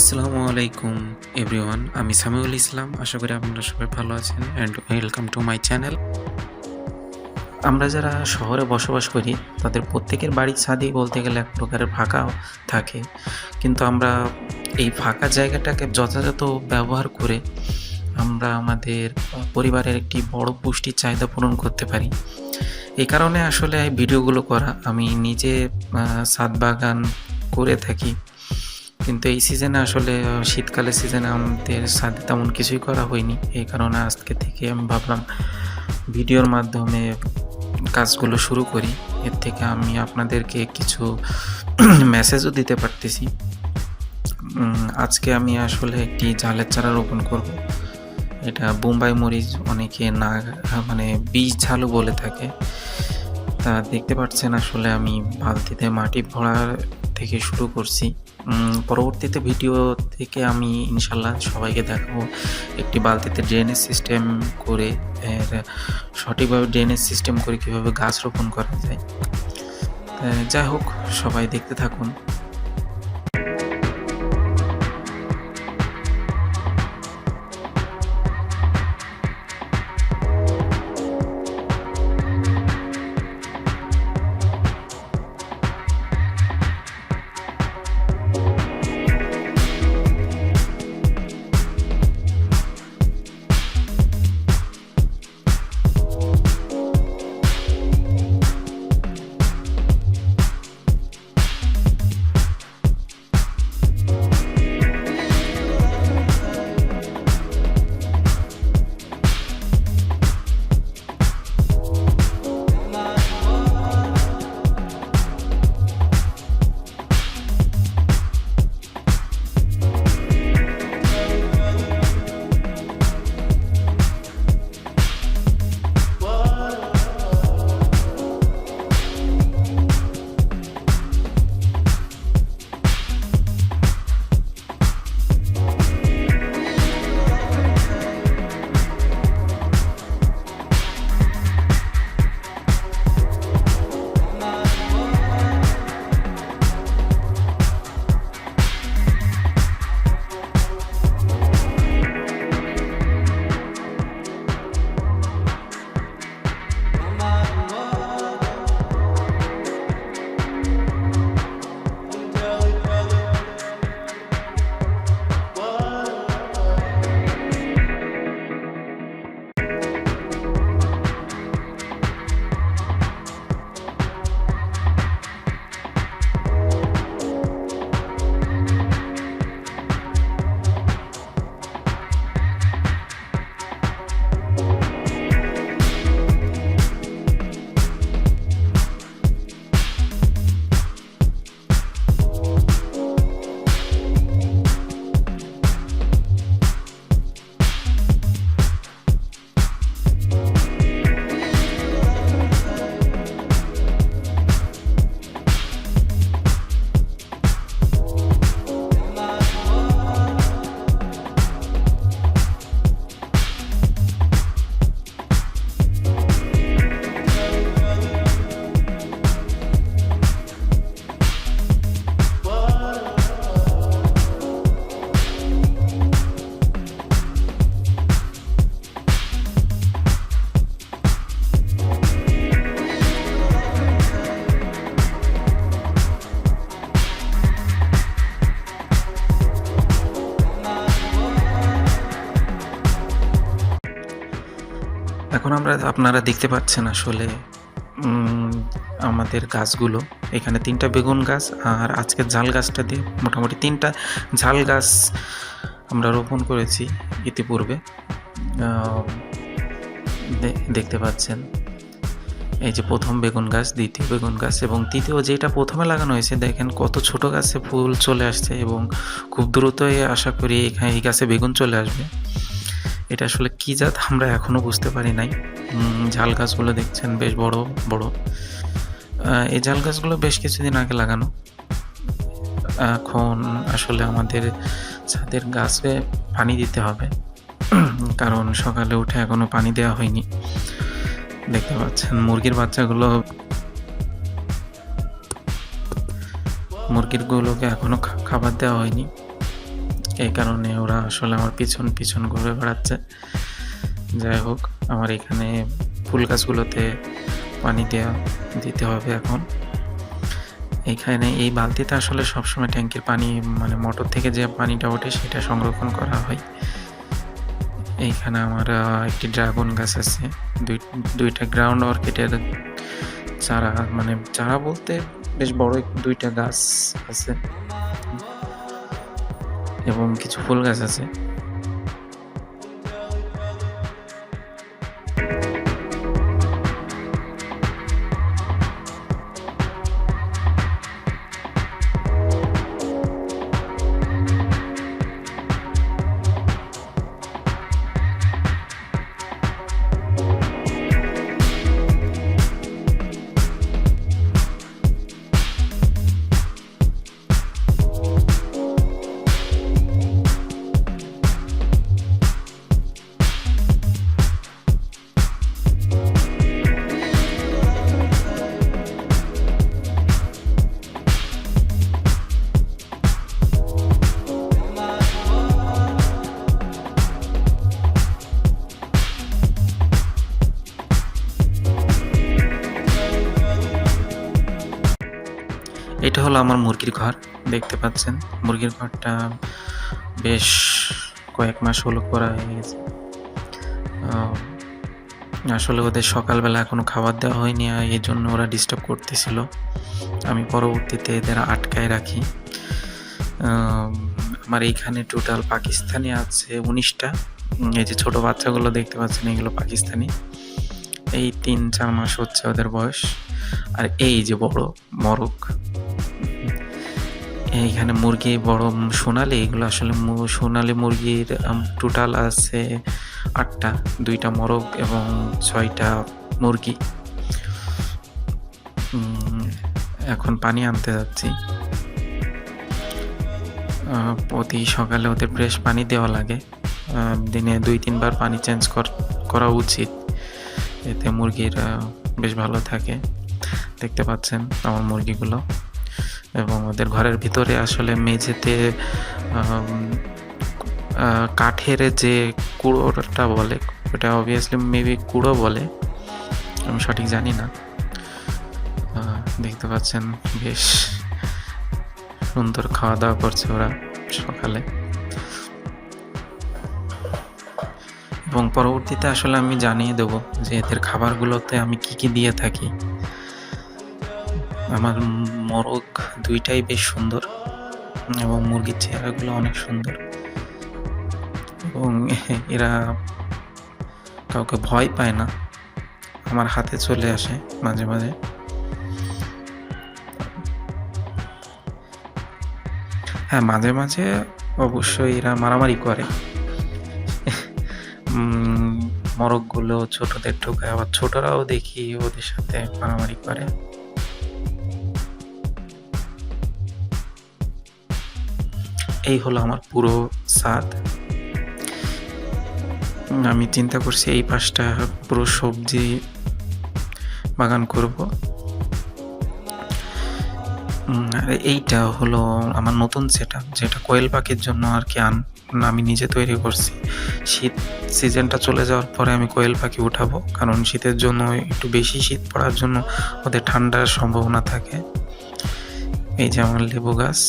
আসসালামু আলাইকুম, এভরিওয়ান। আমি সামিউল ইসলাম, আশা করি আপনারা সবাই ভালো আছেন and welcome to my channel আমরা যারা শহরে বসবাস করি, তাদের প্রত্যেকের বাড়ির ছাদই বলতে গেলে এক প্রকারের ফাঁকা থাকে। কিন্তু আমরা এই ফাঁকা জায়গাটাকে যথাযথ ব্যবহার করে আমরা আমাদের পরিবারের একটি বড় পুষ্টির চাহিদা পূরণ করতে পারি। এই কারণে আসলে এই ভিডিওগুলো করা, আমি নিজে ছাদ বাগান করে থাকি। কিন্তু এই সিজনে আসলে শীতকালের সিজনে আমাদের সাথে তেমন কিছুই করা হয়নি। এই কারণে আজকে থেকে আমি ভাবলাম ভিডিওর মাধ্যমে কাজগুলো শুরু করি। এর থেকে আমি আপনাদেরকে কিছু মেসেজও দিতে পারতেছি। আজকে আমি আসলে একটি জালের চারা রোপণ করব। এটা বোম্বাই মরিচ অনেকে না মানে বীজ ঝালু বলে থাকে। তা দেখতে পাচ্ছেন আসলে আমি বালতিতে মাটি ভরা থেকে শুরু করছি। পরবর্তীতে ভিডিও থেকে আমি ইনশাল্লাহ সবাইকে দেখাবো একটি বালতিতে ড্রেনেজ সিস্টেম করে, এর সঠিকভাবে ড্রেনেজ সিস্টেম করে কীভাবে গাছ রোপণ করা যায়। যাই হোক, সবাই দেখতে থাকুন। এখন আমরা আপনারা দেখতে পাচ্ছেন আসলে আমাদের গাছগুলো। এখানে তিনটা বেগুন গাছ আর আজকে ঝাল গাছটা দিয়ে মোটামুটি তিনটা ঝাল গাছ আমরা রোপণ করেছি ইতিপূর্বে। দেখতে পাচ্ছেন। এই যে প্রথম বেগুন গাছ, দ্বিতীয় বেগুন গাছ এবং তৃতীয় যেটা প্রথমে লাগানো হয়েছে, দেখেন কত ছোট গাছে ফুল চলে আসছে এবং খুব দ্রুতই আশা করি এখানে এই গাছে বেগুন চলে আসবে। এটা আসলে কি জাত আমরা এখনও বুঝতে পারি নাই। ঝাল গাছগুলো দেখছেন, বেশ বড় বড়। এই ঝাল গাছগুলো বেশ কিছুদিন আগে লাগানো। এখন আসলে আমাদের ছাদের গাছে পানি দিতে হবে। কারণ সকালে উঠে এখনও পানি দেওয়া হয়নি। দেখতে পাচ্ছেন, মুরগির বাচ্চাগুলো মুরগিরগুলোকে এখনও খা- খাবার দেওয়া হয়নি। এই কারণে ওরা আসলে আমার পিছন পিছন ঘুরে বেড়াচ্ছে। যাই হোক, আমার এখানে ফুল গাছগুলোতে পানি দেওয়া দিতে হবে এখন। এইখানে এই বালতিতে আসলে সবসময় ট্যাঙ্কের পানি মানে মোটর থেকে যে পানিটা ওঠে সেটা সংরক্ষণ করা হয়। এইখানে আমার একটি ড্রাগন গাছ আছে। দুই, দুইটা গ্রাউন্ড অর্কিডের চারা মানে চারা বলতে বেশ বড় দুইটা গাছ আছে। এবং কিছু ফুল গাছ আছে এটা হলো আমার মুরগির ঘর, দেখতে পাচ্ছেন? মুরগির ঘরটা বেশ কয়েক মাস হলো করা হয়ে গেছে। আসলে ওদের সকালবেলা এখনও খাবার দেওয়া হয়নি এই জন্য ওরা ডিস্টার্ব করতেছিল। আমি পরবর্তীতে এদের আটকায় রাখি। আমার এইখানে টোটাল পাকিস্তানি আছে উনিশটা। এই যে ছোট বাচ্চাগুলো দেখতে পাচ্ছেন, এগুলো পাকিস্তানি। এই তিন চার মাস হচ্ছে ওদের বয়স। আর এই যে বড় মরক এইখানে মুরগি, বড় সোনালি, এগুলো আসলে সোনালি মুরগির টোটাল আছে আটটা, দুইটা মরগ এবং ছয়টা মুরগি। এখন পানি আনতে যাচ্ছি। প্রতি সকালে ওদের ফ্রেশ পানি দেওয়া লাগে। দিনে দুই, তিনবার পানি চেঞ্জ করা উচিত। এতে মুরগির বেশ ভালো থাকে। দেখতে পাচ্ছেন আমার মুরগিগুলো। এবং ওদের ঘরের ভিতরে আসলে মেঝেতে কাঠের যে কুড়োটা বলে, ওটা অবভিয়াসলি মেবি কুড়ো বলে, আমি সঠিক জানি না। দেখতে পাচ্ছেন বেশ সুন্দর খাওয়া দাওয়া করছে ওরা সকালে। এবং পরবর্তীতে আসলে আমি জানিয়ে দেবো যে এদের খাবারগুলোতে আমি কি কি দিয়ে থাকি। আমার মরগ দুইটাই বেশ সুন্দর এবং মুরগির চেহারাগুলো অনেক সুন্দর। এবং এরা কাউকে ভয় পায় না আমার হাতে চলে আসে মাঝে মাঝে। হ্যাঁ মাঝে মাঝে অবশ্যই এরা মারামারি করে। উম, মরগগুলো ছোটদের ঢোকায় আবার ছোটরাও দেখি ওদের সাথে মারামারি করে। এই হলো আমার পুরো সাদ আমি চিন্তা করছি এই পাশটা পুরো সবজি বাগান করব। আর এইটা হলো আমার নতুন সেট যেটা কোয়েল পাখির জন্য আর কি আন আমি নিজে তৈরি করছি। শীত সিজনটা চলে যাওয়ার পরে আমি কোয়েল পাখি উঠাবো, কারণ শীতের জন্য একটু বেশি শীত পড়ার জন্য ওদের ঠান্ডার সম্ভাবনা থাকে। এই যে আমার লেবু গাছ।